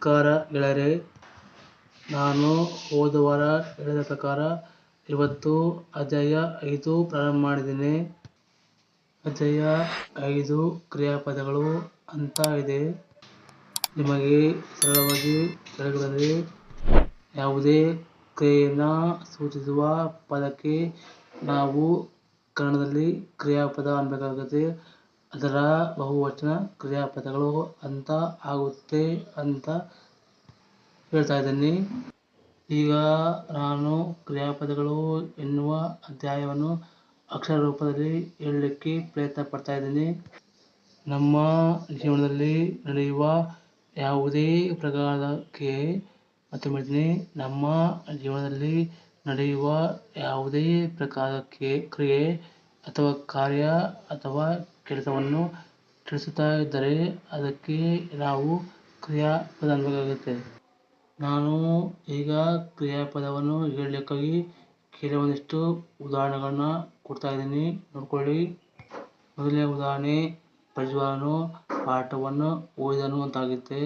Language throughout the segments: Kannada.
ನಮಸ್ಕಾರ ಗೆಳೆಯರೇ ನಾನು ಹೋದ ವಾರ ಹೇಳಿದ ಪ್ರಕಾರ ಇವತ್ತು ಅಧ್ಯಾಯ ಐದು ಪ್ರಾರಂಭ ಮಾಡಿದ್ದೇನೆ. ಅಧ್ಯಾಯ ಐದು ಕ್ರಿಯಾಪದಗಳು ಅಂತ ಇದೆ. ನಿಮಗೆ ಸರಳವಾಗಿ ಕೆಳಗಡೆ ಯಾವುದೇ ಕ್ರಿಯೆಯನ್ನು ಸೂಚಿಸುವ ಪದಕ್ಕೆ ನಾವು ಕನ್ನಡದಲ್ಲಿ ಕ್ರಿಯಾಪದ ಅನ್ನಬೇಕಾಗುತ್ತೆ. ಅದರ ಬಹುವಚನ ಕ್ರಿಯಾಪದಗಳು ಅಂತ ಆಗುತ್ತೆ ಅಂತ ಹೇಳ್ತಾ ಇದ್ದೀನಿ. ಈಗ ನಾನು ಕ್ರಿಯಾಪದಗಳು ಎನ್ನುವ ಅಧ್ಯಾಯವನ್ನು ಅಕ್ಷರ ರೂಪದಲ್ಲಿ ಹೇಳಲಿಕ್ಕೆ ಪ್ರಯತ್ನ ಪಡ್ತಾ ಇದ್ದೀನಿ. ನಮ್ಮ ಜೀವನದಲ್ಲಿ ನಡೆಯುವ ಯಾವುದೇ ಪ್ರಕಾರಕ್ಕೆ ಮತ್ತೆ ಹೇಳ್ತೀನಿ ನಮ್ಮ ಜೀವನದಲ್ಲಿ ನಡೆಯುವ ಯಾವುದೇ ಪ್ರಕಾರಕ್ಕೆ ಕ್ರಿಯೆ ಅಥವಾ ಕಾರ್ಯ ಅಥವಾ ಕೆಲಸವನ್ನು ತಿಳಿಸುತ್ತಾ ಇದ್ದರೆ ಅದಕ್ಕೆ ನಾವು ಕ್ರಿಯಾಪದ ಅನ್ನಬೇಕಾಗುತ್ತೆ ನಾನು ಈಗ ಕ್ರಿಯಾಪದವನ್ನು ಹೇಳಲಿಕ್ಕಾಗಿ ಕೆಲವೊಂದಿಷ್ಟು ಉದಾಹರಣೆಗಳನ್ನ ಕೊಡ್ತಾ ಇದ್ದೀನಿ. ನೋಡ್ಕೊಳ್ಳಿ. ಮೊದಲನೇ ಉದಾಹರಣೆ, ಪ್ರಜ್ವಲನು ಪಾಠವನ್ನು ಓದಿದನು ಅಂತಾಗುತ್ತೆ.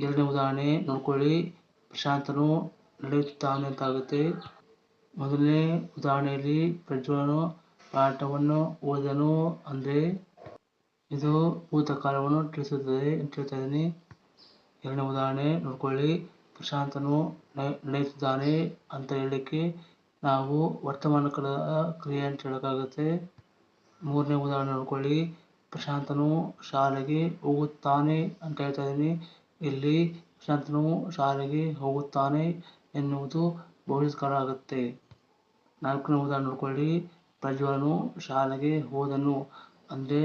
ಎರಡನೇ ಉದಾಹರಣೆ, ನೋಡ್ಕೊಳ್ಳಿ. ಪ್ರಶಾಂತನು ನಡೆಯುತ್ತಾನೆ ಅಂತಾಗುತ್ತೆ. ಮೊದಲನೇ ಉದಾಹರಣೆಯಲ್ಲಿ ಪ್ರಜ್ವಲನು ಪಾಠವನ್ನು ಓದನು ಅಂದರೆ ಇದು ಭೂತಕಾಲವನ್ನು ತಿಳಿಸುತ್ತದೆ ಇದ್ದೀನಿ. ಎರಡನೇ ಉದಾಹರಣೆ ನೋಡ್ಕೊಳ್ಳಿ. ಪ್ರಶಾಂತನು ನಡೆಯುತ್ತಿದ್ದಾನೆ ಅಂತ ಹೇಳಲಿಕ್ಕೆ ನಾವು ವರ್ತಮಾನ ಕಾಲದ ಕ್ರಿಯೆ ಅಂತ ಹೇಳೋಕ್ಕಾಗುತ್ತೆ. ಮೂರನೇ ಉದಾಹರಣೆ ನೋಡ್ಕೊಳ್ಳಿ. ಪ್ರಶಾಂತನು ಶಾಲೆಗೆ ಹೋಗುತ್ತಾನೆ ಅಂತ ಹೇಳ್ತಾ ಇದ್ದೀನಿ. ಇಲ್ಲಿ ಪ್ರಶಾಂತನು ಶಾಲೆಗೆ ಹೋಗುತ್ತಾನೆ ಎನ್ನುವುದು ಭವಿಷ್ಯಕಾಲ ಆಗುತ್ತೆ. ನಾಲ್ಕನೇ ಉದಾಹರಣೆ ನೋಡ್ಕೊಳ್ಳಿ. ಪ್ರಜ್ವಲನು ಶಾಲೆಗೆ ಹೋದನು. ಅಂದರೆ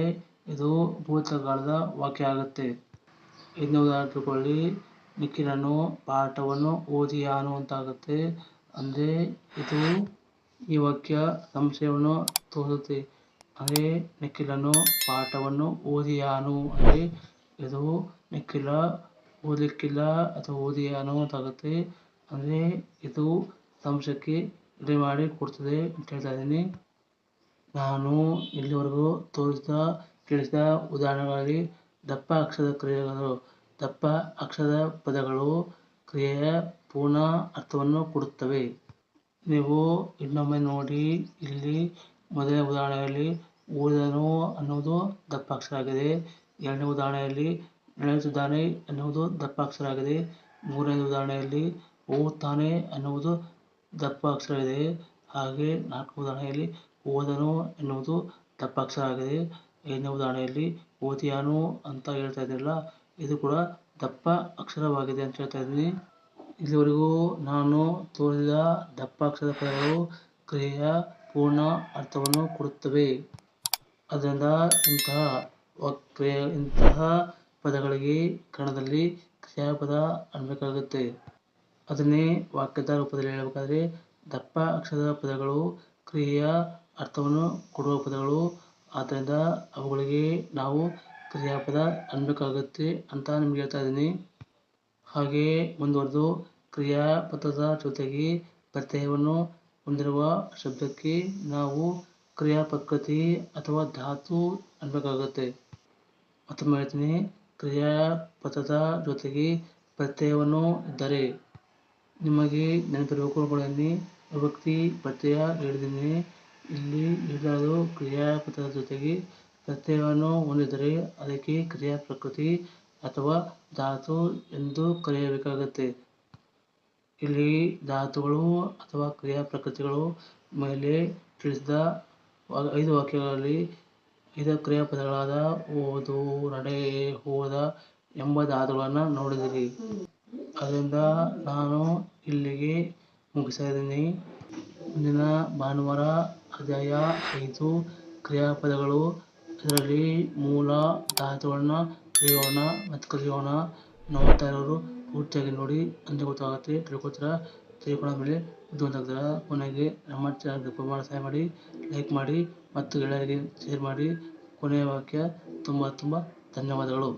ಇದು ಭೂತಕಾಲದ ವಾಕ್ಯ ಆಗುತ್ತೆ ಇನ್ನು ಉದಾಹರಣೆ ನಿಖಿಲನು ಪಾಠವನ್ನು ಓದಿಯಾನು ಅಂತ ಆಗುತ್ತೆ ಅಂದರೆ ಇದು ಈ ವಾಕ್ಯ ಸಂಶಯವನ್ನು ತೋರುತ್ತೆ. ಅಂದರೆ ನಿಖಿಲನು ಪಾಠವನ್ನು ಓದಿಯಾನು ಅಂದರೆ ಇದು ನಿಖಿಲ ಓದಲಿಕ್ಕಿಲ್ಲ ಅಥವಾ ಓದಿಯಾನು ಅಂತಾಗುತ್ತೆ. ಅಂದರೆ ಇದು ಸಂಶಯಕ್ಕೆ ಎಡೆ ಮಾಡಿ ಕೊಡ್ತದೆ ಅಂತ ಹೇಳ್ತಾ ಇದ್ದೀನಿ. ನಾನು ಇಲ್ಲಿವರೆಗೂ ತೋರಿಸಿದ ತಿಳಿಸಿದ ಉದಾಹರಣೆಗಳಲ್ಲಿ ದಪ್ಪ ಅಕ್ಷರದ ಕ್ರಿಯೆಗಳು. ದಪ್ಪ ಅಕ್ಷರದ ಪದಗಳು ಕ್ರಿಯೆಯ ಪೂರ್ಣ ಅರ್ಥವನ್ನು ಕೊಡುತ್ತವೆ. ನೀವು ಇನ್ನೊಮ್ಮೆ ನೋಡಿ, ಇಲ್ಲಿ ಮೊದಲನೇ ಉದಾಹರಣೆಯಲ್ಲಿ ಓದಿದನು ಅನ್ನುವುದು ದಪ್ಪ ಅಕ್ಷರ ಆಗಿದೆ. ಎರಡನೇ ಉದಾಹರಣೆಯಲ್ಲಿ ನಡೆಯುತ್ತಿದ್ದಾನೆ ಎನ್ನುವುದು ದಪ್ಪ ಅಕ್ಷರ ಆಗಿದೆ. ಮೂರನೇ ಉದಾಹರಣೆಯಲ್ಲಿ ಹೋಗುತ್ತಾನೆ ಅನ್ನುವುದು ದಪ್ಪ ಅಕ್ಷರ ಇದೆ ಹಾಗೆ ನಾಲ್ಕು ಉದಾಹರಣೆಯಲ್ಲಿ ಓದನು ಎನ್ನುವುದು ದಪ್ಪ ಅಕ್ಷರ ಆಗಿದೆ ಐದನೇ ಉದಾಹರಣೆಯಲ್ಲಿ ಓದಿಯಾನು ಅಂತ ಹೇಳ್ತಾ ಇದ್ದೀರಲ್ಲ ಇದು ಕೂಡ ದಪ್ಪ ಅಕ್ಷರವಾಗಿದೆ ಅಂತ ಹೇಳ್ತಾ ಇದ್ದೀನಿ. ಇಲ್ಲಿವರೆಗೂ ನಾನು ತೋರಿದ ದಪ್ಪ ಅಕ್ಷರದ ಪದಗಳು ಕ್ರಿಯೆಯ ಪೂರ್ಣ ಅರ್ಥವನ್ನು ಕೊಡುತ್ತವೆ. ಅದರಿಂದ ಇಂತಹ ಕ್ರಿಯೆ ಇಂತಹ ಪದಗಳಿಗೆ ಕನ್ನಡದಲ್ಲಿ ಕ್ರಿಯಾಪದ ಅನ್ನಬೇಕಾಗುತ್ತೆ ಅದನ್ನೇ ವಾಕ್ಯದ ರೂಪದಲ್ಲಿ ಹೇಳಬೇಕಾದ್ರೆ ದಪ್ಪ ಅಕ್ಷರದ ಪದಗಳು ಕ್ರಿಯೆಯ ಅರ್ಥವನ್ನು ಕೊಡುವ ಪದಗಳು. ಆದ್ದರಿಂದ ಅವುಗಳಿಗೆ ನಾವು ಕ್ರಿಯಾಪದ ಅನ್ಬೇಕಾಗುತ್ತೆ ಅಂತ ನಿಮ್ಗೆ ಹೇಳ್ತಾ ಇದ್ದೀನಿ. ಹಾಗೆಯೇ ಮುಂದುವರೆದು ಕ್ರಿಯಾಪದದ ಜೊತೆಗೆ ಪ್ರತ್ಯಯವನ್ನು ಹೊಂದಿರುವ ಶಬ್ದಕ್ಕೆ ನಾವು ಕ್ರಿಯಾಪದ್ಧತಿ ಅಥವಾ ಧಾತು ಅನ್ಬೇಕಾಗುತ್ತೆ. ಮತ್ತೊಮ್ಮೆ ಹೇಳ್ತೀನಿ, ಕ್ರಿಯಾಪದದ ಜೊತೆಗೆ ಪ್ರತ್ಯಯವನ್ನು ಇದ್ದರೆ ನಿಮಗೆ ನೆನಪಿರಬೇಕು ಅನ್ಕೊಂಡಿದ್ದೀನಿ ವಿಭಕ್ತಿ ಪ್ರತ್ಯಯ ಹೇಳಿದ್ದೀನಿ. ಇಲ್ಲಿ ಹೇಳಿರೋದು ಕ್ರಿಯಾಪದದ ಜೊತೆಗೆ ಪ್ರತ್ಯಯವನ್ನು ಹೊಂದಿದ್ದರೆ ಅದಕ್ಕೆ ಕ್ರಿಯಾ ಪ್ರಕೃತಿ ಅಥವಾ ಧಾತು ಎಂದು ಕರೆಯಬೇಕಾಗುತ್ತೆ. ಇಲ್ಲಿ ಧಾತುಗಳು ಅಥವಾ ಕ್ರಿಯಾ ಪ್ರಕೃತಿಗಳು ಮೇಲೆ ತಿಳಿಸಿದ ಐದು ವಾಕ್ಯಗಳಲ್ಲಿ ಐದು ಕ್ರಿಯಾಪದಗಳಾದ ಓದು, ನಡೆ, ಹೋದ ಎಂಬ ಧಾತುಗಳನ್ನು ನೋಡಿದಿರಿ. ಅದರಿಂದ ನಾನು ಇಲ್ಲಿಗೆ ಮುಗಿಸ್ತಾ ಇದ್ದೀನಿ. ಮುಂದಿನ ಭಾನುವಾರ ಅಧ್ಯಾಯ ಐದು ಕ್ರಿಯಾಪದಗಳು ಅದರಲ್ಲಿ ಮೂಲ ಧಾತುಗಳನ್ನ ಕಲಿಯೋಣ ಮತ್ತು ಕಲಿಯೋಣ. ನೋಡ್ತಾ ಇರೋರು ಪೂರ್ತಿಯಾಗಿ ನೋಡಿ, ಅಂದರೆ ಗೊತ್ತಾಗುತ್ತೆ ಮೇಲೆ ತಿಳ್ಕೊಂಡಾದ್ಮೇಲೆ ಬುದ್ಧಿವಂತಾಗ್ತೀರ ಕೊನೆಗೆ ನಮ್ಮ ಚಾನಲ್ಗೆ ಪ್ರಮಾಣ ಸಹಾಯ ಮಾಡಿ ಲೈಕ್ ಮಾಡಿ, ಮತ್ತು ಗೆಳೆಯರಿಗೆ ಶೇರ್ ಮಾಡಿ. ಕೊನೆಯ ವಾಕ್ಯ, ತುಂಬ ತುಂಬ ಧನ್ಯವಾದಗಳು.